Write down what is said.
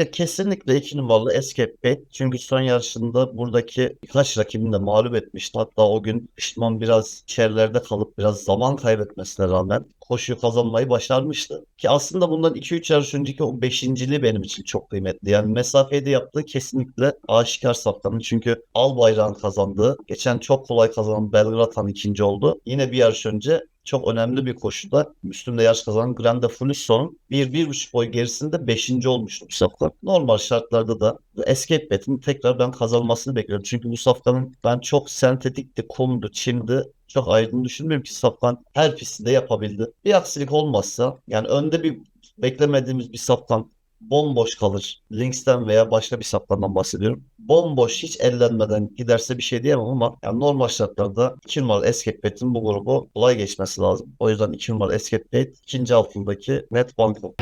Ya kesinlikle 2 numaralı Escape Bait. Çünkü son yarışında buradaki birkaç rakibini de mağlup etmişti. Hatta o gün Pişman biraz içerilerde kalıp biraz zaman kaybetmesine rağmen koşuyu kazanmayı başarmıştı. Ki aslında bundan 2-3 yarış önceki o beşinciliği benim için çok kıymetli. Yani mesafeyi de yaptığı kesinlikle aşikar Safkan'ın. Çünkü Al bayrağın kazandığı, geçen çok kolay kazanan Belgrad'dan ikinci oldu. Yine bir yarış önce çok önemli bir koşuda Müslüm'de yarış kazanan Grande Fulisso'nun 1-1,5 boy gerisinde 5. olmuştu bu safkan. Normal şartlarda da Escape Bet'in tekrar ben kazanmasını bekliyorum. Çünkü bu safkanın ben çok sentetikti, kumdu, çimdi. Çok ayrıldığını düşünmüyorum ki safkan her pisti de yapabildi. Bir aksilik olmazsa yani önde bir beklemediğimiz bir safkan bomboş kalır. Links'ten veya başka bir saplardan bahsediyorum. Bomboş hiç ellenmeden giderse bir şey diyemem ama yani normal şartlarda 2 numaralı Escape Bet'in bu grubu kolay geçmesi lazım. O yüzden 2 numaralı Escape Bet ikinci altındaki net banko.